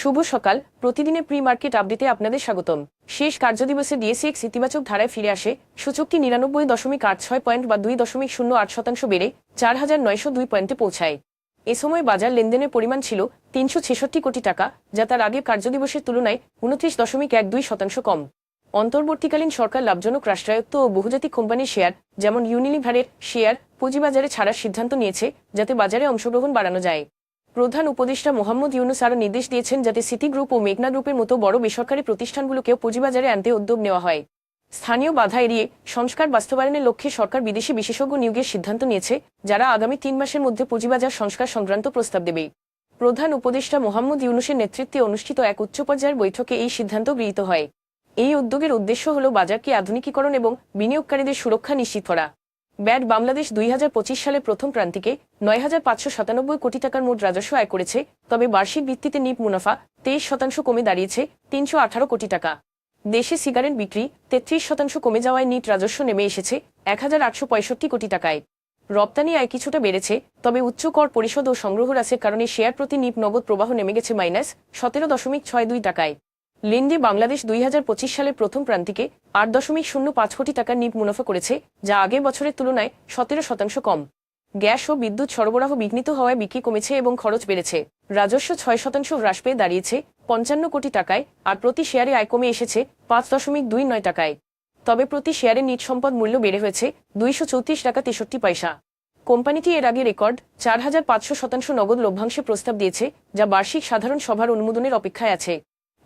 শুভ সকাল। প্রতিদিনের pre market আপডেটে আপনাদের স্বাগতম। শেষ কার্যদিবসে ডিএসিএক্স ইতিবাচক ধারায় ফিরে আসে। সূচকটি নিরানব্বই দশমিক আট ছয় পয়েন্ট বা দুই দশমিক শূন্য আট শতাংশ বেড়ে চার হাজার নয়শো দুই পয়েন্টে পৌঁছায়। এ সময় বাজার লেনদেনের পরিমাণ ছিল তিনশো ছেষট্টি কোটি টাকা, যা তার আগের কার্যদিবসের তুলনায় উনত্রিশ দশমিক এক দুই শতাংশ কম। অন্তর্বর্তীকালীন সরকার লাভজনক রাষ্ট্রায়ত্ত ও বহুজাতিক কোম্পানির শেয়ার, যেমন ইউনিলিভারের শেয়ার পুঁজিবাজারে ছাড়ার সিদ্ধান্ত নিয়েছে, যাতে বাজারে অংশগ্রহণ বাড়ানো যায়। প্রধান উপদেষ্টা মোহাম্মদ ইউনুস আরও নির্দেশ দিয়েছেন যাতে সিটি গ্রুপ ও মেঘনা গ্রুপের মতো বড় বেসরকারি প্রতিষ্ঠানগুলোকেও পুঁজিবাজারে আনতে উদ্যোগ নেওয়া হয়। স্থানীয় বাধা এড়িয়ে সংস্কার বাস্তবায়নের লক্ষ্যে সরকার বিদেশি বিশেষজ্ঞ নিয়োগের সিদ্ধান্ত নিয়েছে, যারা আগামী তিন মাসের মধ্যে পুঁজিবাজার সংস্কার সংক্রান্ত প্রস্তাব দেবে। প্রধান উপদেষ্টা মোহাম্মদ ইউনুসের নেতৃত্বে অনুষ্ঠিত এক উচ্চ পর্যায়ের বৈঠকে এই সিদ্ধান্ত গৃহীত হয়। এই উদ্যোগের উদ্দেশ্য হল বাজারকে আধুনিকীকরণ এবং বিনিয়োগকারীদের সুরক্ষা নিশ্চিত করা। ব্যাট বাংলাদেশ দুই সালের প্রথম প্রান্তিকে নয় হাজার পাঁচশো সাতানব্বই কোটি টাকার মোট রাজস্ব আয় করেছে, তবে বার্ষিক ভিত্তিতে নিপ মুনাফা তেইশ শতাংশ কমে দাঁড়িয়েছে তিনশো আঠারো কোটি টাকা। দেশে সিগারেট বিক্রি তেত্রিশ শতাংশ কমে যাওয়ায় নিট রাজস্ব নেমে এসেছে এক আটশো পঁয়ষট্টি কোটি টাকায়। রপ্তানি আয় কিছুটা বেড়েছে, তবে উচ্চ কর পরিষদ ও সংগ্রহ হ্রাসের কারণে শেয়ার প্রতি নিপ নগদ প্রবাহ নেমে গেছে মাইনাস সতেরো দশমিক ছয় দুই টাকায়। লেনদে বাংলাদেশ দুই হাজার পঁচিশ সালের প্রথম প্রান্তিকে আট দশমিক শূন্য পাঁচ কোটি টাকার নিপ মুনাফা করেছে, যা আগের বছরের তুলনায় সতেরো শতাংশ কম। গ্যাস ও বিদ্যুৎ সরবরাহ বিঘ্নিত হওয়ায় বিক্রি কমেছে এবং খরচ বেড়েছে। রাজস্ব ছয় শতাংশ হ্রাস পেয়ে দাঁড়িয়েছে পঞ্চান্ন কোটি টাকায় আর প্রতি শেয়ারে আয় কমে এসেছে পাঁচ দশমিক দুই নয় টাকায়। তবে প্রতি শেয়ারে নিট সম্পদ মূল্য বেড়ে হয়েছে দুইশো চৌত্রিশ টাকা তেষট্টি পয়সা। কোম্পানিটি এর আগে রেকর্ড চার হাজার পাঁচশো শতাংশ নগদ লভ্যাংশে প্রস্তাব দিয়েছে, যা বার্ষিক সাধারণ সভার অনুমোদনের অপেক্ষায় আছে।